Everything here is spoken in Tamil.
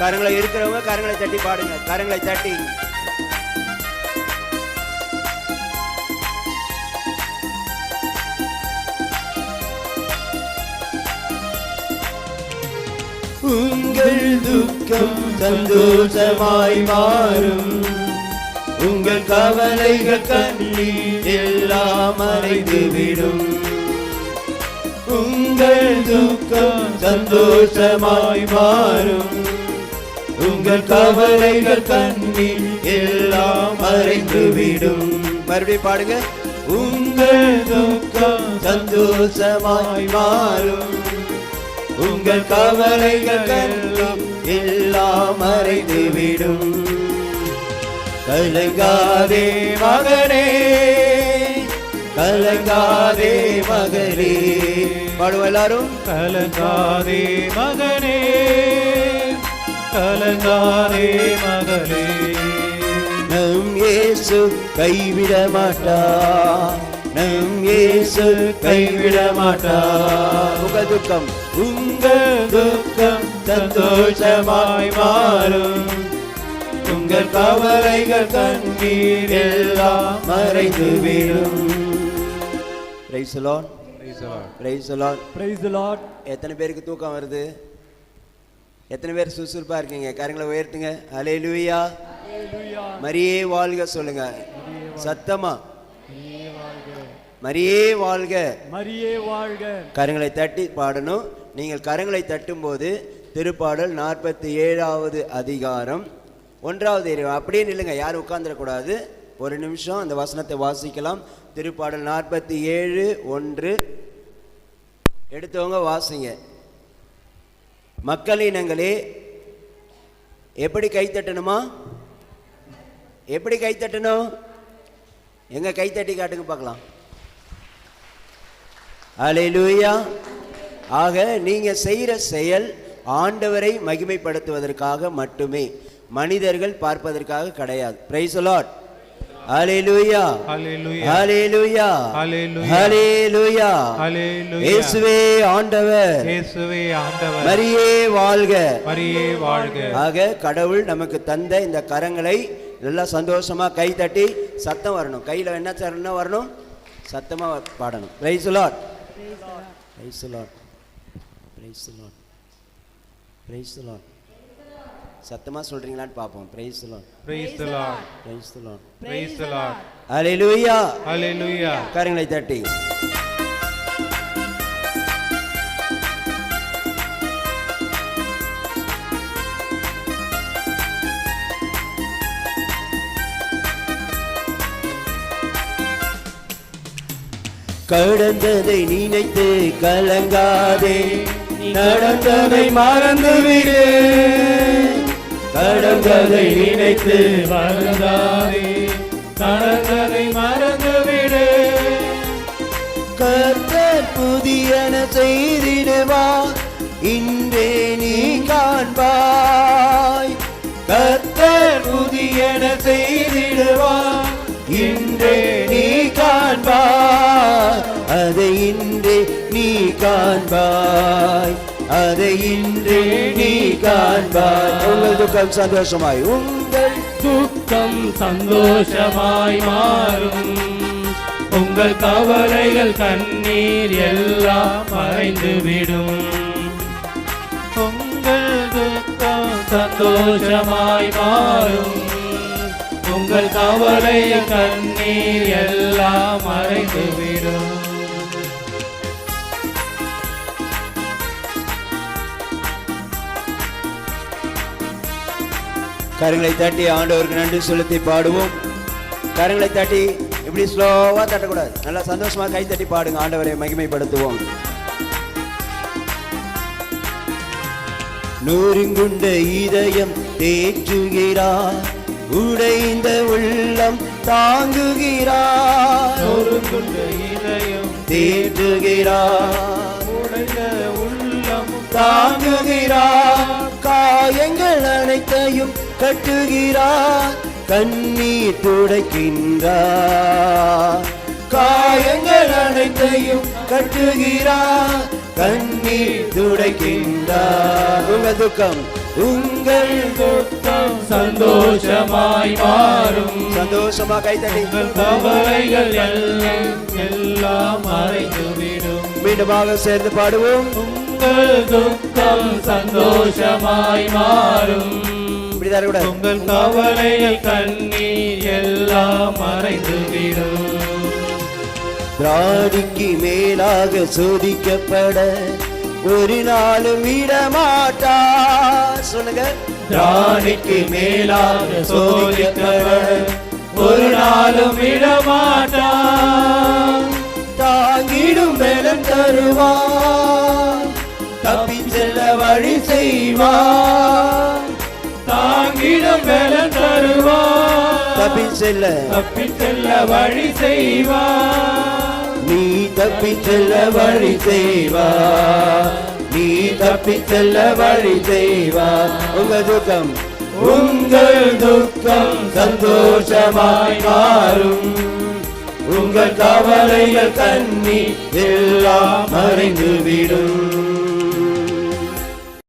கரங்களை இருக்கிறவங்க கரங்களை தட்டி பாடுங்க. கரங்களை தட்டி. உங்கள் துக்கம் சந்தோஷமாய் மாறும். உங்கள் கவலைகள் கண்ணீர் எல்லாம் அறைந்துவிடும் உங்கள் துக்கம் சந்தோஷமாய் மாறும். உங்கள் கவலைகள் கண்ணீர் எல்லாம் மறைந்துவிடும். மறுபடியும் பாடுங்க. உங்கள் துக்கம் சந்தோஷமாய் மாறும். உங்கள் கவலைகள் கண்ணீர் எல்லாம் மறைந்துவிடும். கலங்காதே மகனே கலங்காதே மகளே பாடுவோம் எல்லாரும். கலங்காதே மகனே கலங்காதே மகளே நம் இயேசு கைவிட மாட்டார் நம் இயேசு கைவிட மாட்டார் உங்கள் துக்கம் உங்கள் துக்கம் சந்தோஷமாய் மாறும். உங்கள் கவலைகள் கண்ணீர் எல்லாம் மறைந்து விடும். Praise Lord Praise the Lord. Praise Lord Praise the Lord. எத்தனை பேருக்கு தூக்கம் வருது? எத்தனை பேர் சுறுசுறுப்பா இருக்கீங்க? கரங்களை உயர்த்துங்க. அலே லூயா. மரியே வாழ்க சொல்லுங்க. சத்தமா? மரியே வாழ்க. மரியே வாழ்க. கரங்களை தட்டி பாடணும். நீங்கள் கரங்களை தட்டும்போது திருப்பாடல் நாற்பத்தி ஏழாவது அதிகாரம் ஒன்றாவது இறைவன். அப்படியே நில்லுங்க யாரும் உட்கார்ந்துடக்கூடாது. ஒரு நிமிஷம் அந்த வசனத்தை வாசிக்கலாம். திருப்பாடல் நாற்பத்தி ஏழு ஒன்று. எடுத்தவங்க வாசிங்க. மக்களினங்களே எப்படி கை தட்டணுமா? எப்படி கை தட்டணும்? எங்க கை தட்டி காட்டுங்க பார்க்கலாம். அலையிலூயா ஆக நீங்க செய்யற செயல் ஆண்டவரை மகிமைப்படுத்துவதற்காக மட்டுமே. மனிதர்கள் பார்ப்பதற்காக கிடையாது. பிரைஸ். இயேசுவே ஆண்டவர். இயேசுவே ஆண்டவர். மரியே வாழ்க. மரியே வாழ்க. ஆக கடவுள் நமக்கு தந்த இந்த கரங்களை நல்லா சந்தோஷமா கை தட்டி சத்தம் வரணும். கையில என்ன சரணம் வரணும்? சத்தமா பாடணும். Praise Lord praise Lord praise Lord praise Lord சத்தமா சொல்றீங்களான்னு பார்ப்போம். Praise Praise the Lord. Praise Praise the Lord. ஹalleluya. கரங்களை தட்டி. கடந்ததை நினைத்து கலங்காதே. நடந்ததை மறந்துவிடு. கடந்ததை நினைத்து வருந்தாதே கடந்ததை மறந்துவிடு. கர்த்தர் புதியன செய்திடுவா இன்றே காண்பாய். அதை இன்றே நீ காண்பாய். உங்கள் துக்கம் சந்தோஷமாய். உங்கள் துக்கம் சந்தோஷமாய் மாறும். உங்கள் கவலைகள் கண்ணீர் எல்லாம் மறைந்து விடும். உங்கள் துக்கம் சந்தோஷமாய் மாறும். உங்கள் கவலைய கண்ணீர் எல்லாம் மறைந்து விடும். கரங்களை தட்டி ஆண்டவருக்கு நன்றி செலுத்தி பாடுவோம். கரங்களை தட்டி இப்படி ஸ்லோவா தட்டக்கூடாது. நல்லா சந்தோஷமா கை தட்டி பாடுங்க. ஆண்டவரை மகிமைப்படுத்துவோம். நூறுங்குண்ட இதயம் தேற்றுகிறார். உடைந்த உள்ளம் தாங்குகிறார். நொறுங்குண்ட இதயம் தேற்றுகிறார். உடைந்த உள்ளம் தாங்குகிறார். காயங்கள் அனைத்தையும் கட்டுகிறார் கண்ணீர் துடைக்கின்றார் காயங்கள் அனைத்தையும் கட்டுகிறார் கண்ணீர் துடைக்கின்றார் உங்கள் துக்கம் உங்கள் துக்கம் சந்தோஷமாய் மாறும். சந்தோஷமா உங்கள் கவலைகள் எல்லாம் எல்லாம் மறைந்துவிடும். மீண்டுமாக சேர்ந்து பாடுவோம். உங்கள் துக்கம் சந்தோஷமாய் மாறும். உங்கள் கவலைகள் கண்ணீர் எல்லாம் மறைந்துவிடும். திராணிக்கு மேலாக சோதிக்கப்பட ஒரு நாளும் விடமாட்டா சொல்லுங்க. ராணிக்கு மேலாக சோதிக்கப்பட ஒரு நாளும் விடமாட்டான் தாங்கிடும் பலன் தருவான் வழி செய்வான் தாங்கிடும் பலன் தருவான் தப்பி செல்ல. தப்பி செல்ல வழி செய்வான் நீ தப்பி செல்ல வழி செய்வா நீ தப்பி செல்ல வழி செய்வா உங்க துக்கம். உங்கள் துக்கம் சந்தோஷமாய் மாறும். உங்கள் கவலைகள் கண்ணி எல்லாம் மறைந்து விடும்